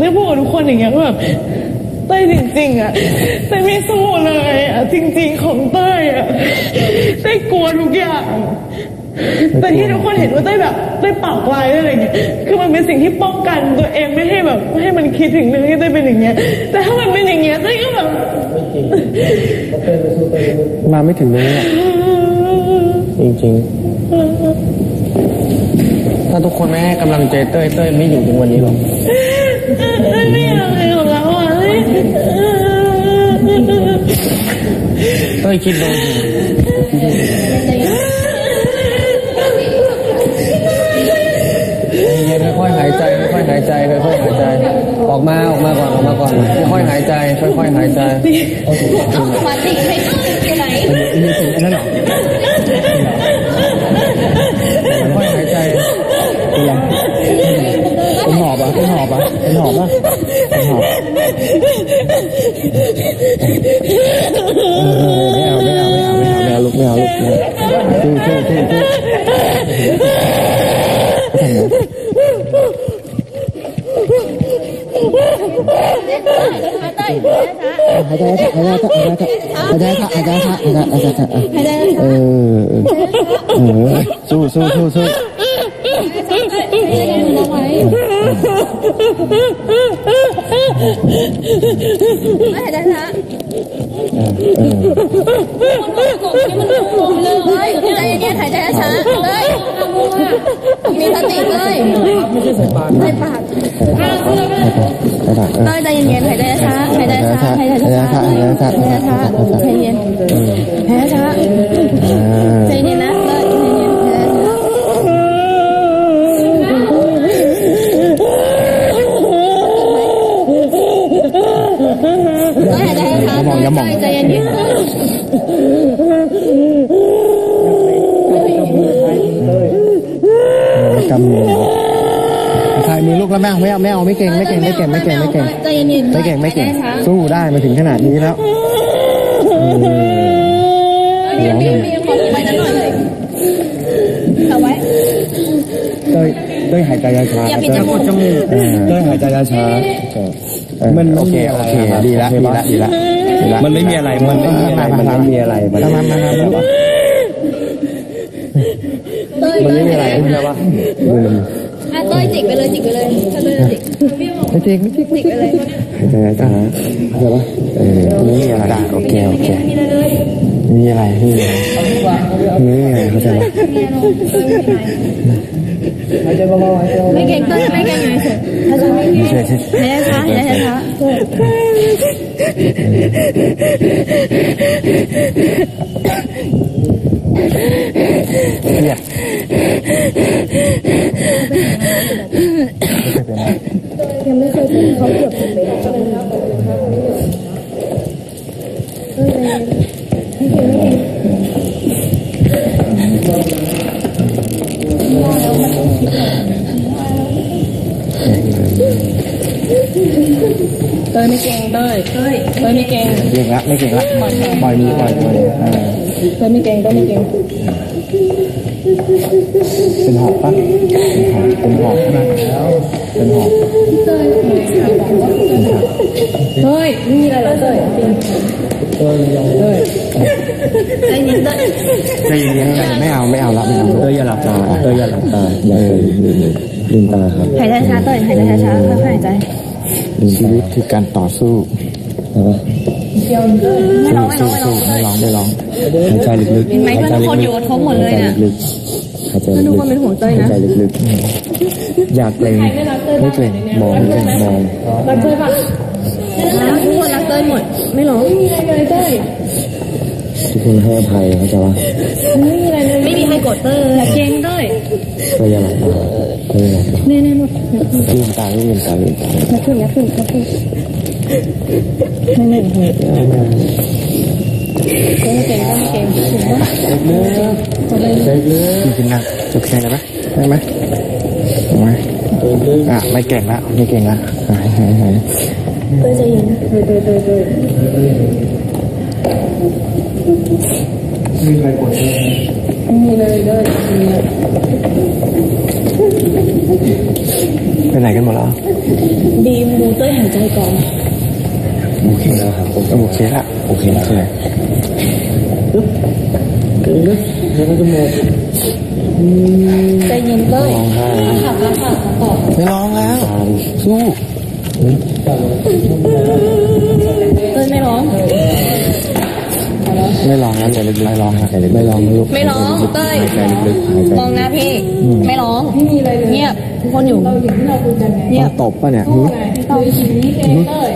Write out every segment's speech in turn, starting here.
ได้พูดกับทุกคนอย่างเงี้ยว่าแบบเต้ยจริง ๆ อะเต้ยไม่สู้เลยอะจริง ๆ ของเต้ยอะเต้ยกลัวทุกอย่างแต่ที่ทุกคนเห็นว่าเต้ยแบบเต้ยปากวายเต้ยอะไรเงี้ยคือมันเป็นสิ่งที่ป้องกันตัวเองไม่ให้แบบไม่ให้มันคิดถึงเรื่องที่เต้ยเป็นอย่างเงี้ย แต่ถ้ามันเป็นอย่างเงี้ยเต้ยก็แบบมาไม่ถึงตรงนี้หรอกจริงๆถ้าทุกคนไม่ให้กำลังใจเต้ยเต้ยไม่อยู่ถึงวันนี้หรอก เต้ยคิดดูเย็นๆค่อยๆหายใจค่อยๆหายใจค่อยๆหายใจ ออกมาออกมาก่อนออกมาก่อนค่อยๆหายใจ ค่อยๆหายใจเอามาติให้ไปไหนมีถึงอันนั้นหรอค่อยๆหายใจเป็นยังเป็นหอบอะเป็นหอบอะเป็นหอบอะเป็นหอบ หายใจสู้สู้สู้สู้ไม่ได้นะมันกบนี่มันกบเลยอะไรเนี่ยหายใจช้าเลยมีสติเลยไม่ใช่ใส่ปากใส่ปาก ษเออเลยใจเย็นหายใจช้าหายใจช้าหายใจช้าหายใจช้าหายใจช้าใจเย็นหายใจช้าเออใจเย็นนะเลยใจเย็นหายใจช้าเลยหายใจช้าใจเย็นกำมือ ใครมีลูกแล้วแม่ไม่เอาไม่เอาไม่เก่งไม่เก่งไม่เก่งไม่เก่งไม่เก่งใจเย็นๆไม่เก่งไม่เก่งสู้ได้มาถึงขนาดนี้แล้วมีมีมีขอไปนั้นหน่อยเอาไว้เต้ยเต้ยหายใจช้าอย่าปิดจมูกเต้ยหายใจช้ามันโอเคโอเคดีละดีละดีละมันไม่มีอะไรมันไม่มีอะไรมันไม่มีอะไรมันไมามามามามันไม่มีอะไรใช่ปะ อะเต้ยจิกไปเลยจิกไปเลยถ้าเต้ยจิกไม่จริงไม่จริงจิกไปเลยหายใจช้าใช่ปะเออไม่มีอะไรโอเคโอเคมีอะไรเลยไม่มีอะไรไม่มีอะไรไม่มีอะไรเข้าใจปะไม่เก่งเต้ยไม่เก่งอยู่เฉยถ้าจะไม่ใช่ใช่หา ยใจช้าหายใจช้าเนี่ยเต้ยไม่เก่งเต้ยเต้ยเต้ยไม่เก่งเก่งละไม่เก่งละปล่อยมือปล่อยมือเออเต้ยไม่เก่งเต้ยไม่เก่ง เป็นหอบปะเป็นหอบเป็นหอบใช่ไหมเป็นหอบเต้ยไม่มีอะไรหรอกเต้ยใจเย็นเต้ยใจเย็นๆไม่เอาไม่เอาละไม่เอาเอออย่าหลับตาเอออย่าหลับตาอย่าเออลืมตาครับหายใจช้าเต้ยหายใจช้าค่อยๆหายใจชีวิตคือการต่อสู้ ไม่ร้องไม่ร้องไม่ร้องไม่ร้องไม่ร้องหายใจลึกๆเห็นไหมเพื่อนทุกคนอยู่กับทบหมดเลยน่ะหายใจลึกๆหายใจลึกๆหายใจลึกๆอยากเกรงไม่เกรงมองไม่เกรงมองรักเต้ยปะทุกคนรักเต้ยหมด ไม่ร้องไม่มีอะไรเลยเต้ยทุกคนให้อภัยเข้าใจปะไม่มีอะไรเลยไม่มีใครกดเต้ยเลยเก่งเต้ยก็อย่าหลับตาก็อย่าหลับตาแน่แน่หมดลืมตาไม่ลืมตาลืมตายักขึ้นยักขึ้นยักขึ้น ไม่ไม่ไม่เต้ยไม่เก่งเต้ยไม่เก่งถึงปะใจลึกจริงๆนะจะแข่งกันไหมได้ไหมได้ไหมอะไม่เก่งละไม่เก่งละหายหายหายเต้ยใจเย็นสมีใครกดมีเลยเลยมีเลยไปไหนกันหมดแล้ว บีมดูเต้ยหายใจก่อน โอเคแล้วครับโอเคละโอเคแล้วใช่ใจเย็นเต้ยร้องไห้ขับแล้วค่ะต่อไม่ร้องแล้วสู้ เต้ยไม่ร้องไม่ร้องแล้วแต่ลึกๆไม่ร้องนะไม่ร้องลูกไม่ร้องเต้ยหายใจลึกๆหายใจมองหน้าพี่ ไม่ร้องไม่มีอะไรเลยเงียบทุกคนอยู่เงียต้อบงตบป่ะเนี่ยหือ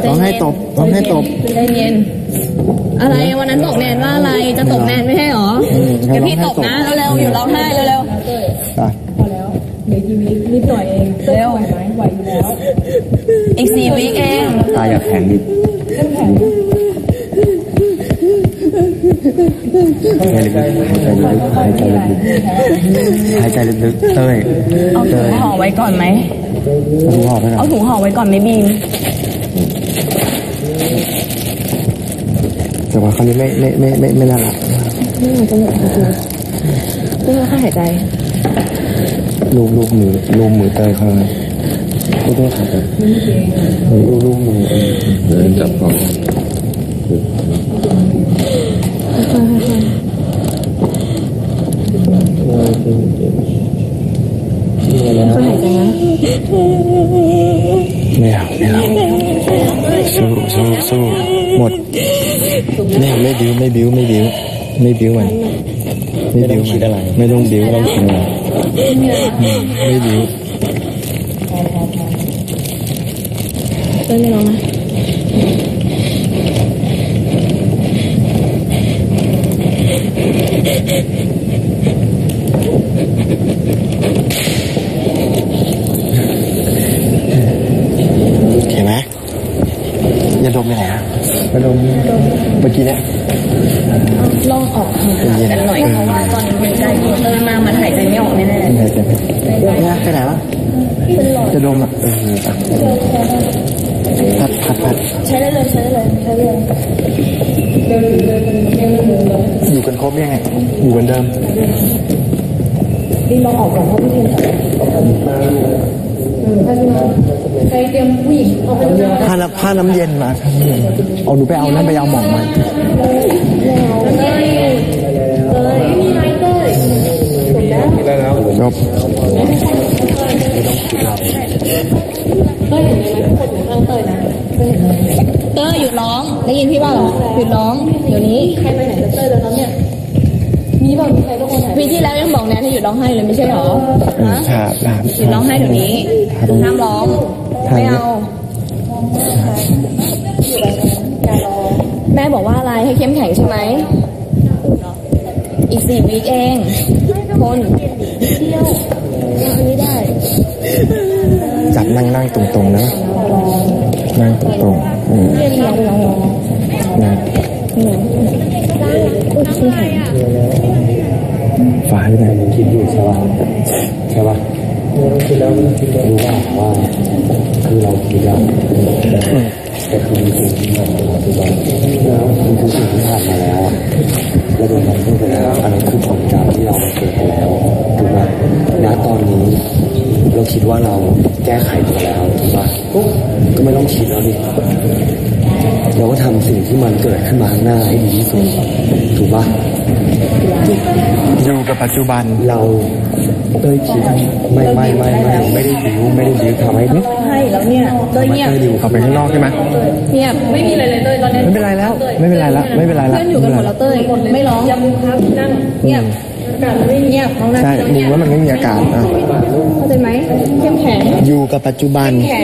ร้องให้ตบร้องให้ตบใจเย็นอะไรวันนั้นบอกแนนว่าอะไรจะตบแนนไม่ใช่หรออืมเดี๋ยวพี่ตบนะเร็วๆอยู่ร้องไห้เร็วอะๆเร็วอีกสี่วิเองตายอยากแข็งดิ หายใจลึกๆหายใจลึกๆหายใจลึกๆเต้ยเอาถุงห่อไว้ก่อนไหมรู้หอบไหมครัเอาบถุงห่อไว้ก่อนไหมบีมแต่ว่าคราวนี้ไม่ไม่ไม่ไม่ไม่น่ารักนี่มันจะหมดจริงๆนี่ค่าหายใจลูบลูบมือลูบมือเตยเขาเลยลูบเตยขาดเลยลูบลูบมือเดินจับของค่อยหายใจนะ ไม่เอาไม่เอาสู้สู้สู้หมดไม่ไม่บิ้วไม่บิ้วไม่บิ้วไม่บิ้วมันไม่บิ้วคิดอะไม่ต้องบิ้วไม่ต้องคิดอะไรอืมไม่บิ้วเต้ยไม่ร้องนะ เห็นไหมอย่าดมไปไหนฮะอย่าดมเมื่อกี้เนี่ยลองออกห่างๆกันหน่อยเพราะว่าตอนนี้มันใกล้ตัวเต้ยมากมันหายใจไม่ออกแน่ไปไหนจะไปเนี่ยไปไหนวะจะดมอะเออพัดพัดพัดๆใช้ได้เลยใช้ได้เลยใช้ได้เลย อยู่กันครบยังไงอยู่กันเดิมดีลองออกก่อนเพราะพี่เรียนใครเตรียมผู้หญิงออกไปดูผ้าน้ำผ้าน้ำเย็นมาผ้าน้ำเย็นเอาหนูไปเอานั่นไปเอาหมองมาเต้ยเต้ยมีไหมเต้ยจบเต้ยเห็นไหมคนอยู่ข้างเต้ยนะเต้ยหยุด ร้อง ได้ยินพี่ว่าเหรอหยุดร้อง เดี๋ยวนี้ ใครไปไหนกับเต้ยแล้วเนี่ย มีบอกมีใครก็คนไหนวีที่แล้วยังบอกแนนให้หยุดร้องไห้เลยไม่ใช่เหรอฮะครับครับหยุดร้องไห้เดี๋ยวนี้ห้ามร้อง ไม่เอาแม่บอกว่าอะไรให้เข้มแข็งใช่ไหม อีกสี่วีคเองคนอันนี้ได้ จับนั่งนั่งตรงๆนะ นั่งตรงๆ อืมเรียนร้องร้องร้องนะฟ้าที่ไหนคิดอยู่ใช่ป่ะใช่ป่ะคิดแล้วคิดแล้วรู้ว่าว่าคือเราคิดแล้วแต่คือมันคือที่เป็นปัจจุบันแล้วมันคือสิ่งที่ผ่านมาแล้วแล้วโดนมันพูดไปแล้วอันนั้นคือความจำที่เราเกิดไปแล้วถูกไหมณตอนนี้ เราคิดว่าเราแก้ไขตัวแล้ว ไม่ต้องคิดแล้วดิเราก็ทำสิ่งที่มันเกิดขึ้นมาข้างหน้าให้ดีที่สุดถูกปะอยู่กับปัจจุบันเราเต้ยคิดไม่ไม่ไม่ไม่ไม่ได้บิ้วไม่ได้บิ้วทำให้ให้แล้วเนี่ยเต้ยเงียบเต้ยดิวเขาไปข้างนอกใช่ไหมเงียบไม่มีอะไรเลยเต้ยตอนนี้ไม่เป็นไรแล้ว ไม่เป็นไรแล้วไม่เป็นไรแล้วเพื่อนอยู่กันหมดแล้วเต้ยไม่ร้องยังครับนั่งเงียบอากาศมันไม่เงียบน้องนะใช่มึงว่ามันไม่มีอาการอะเข้าใจไหมเข้มแข็งอยู่กับปัจจุบันแข็ง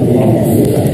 Amin.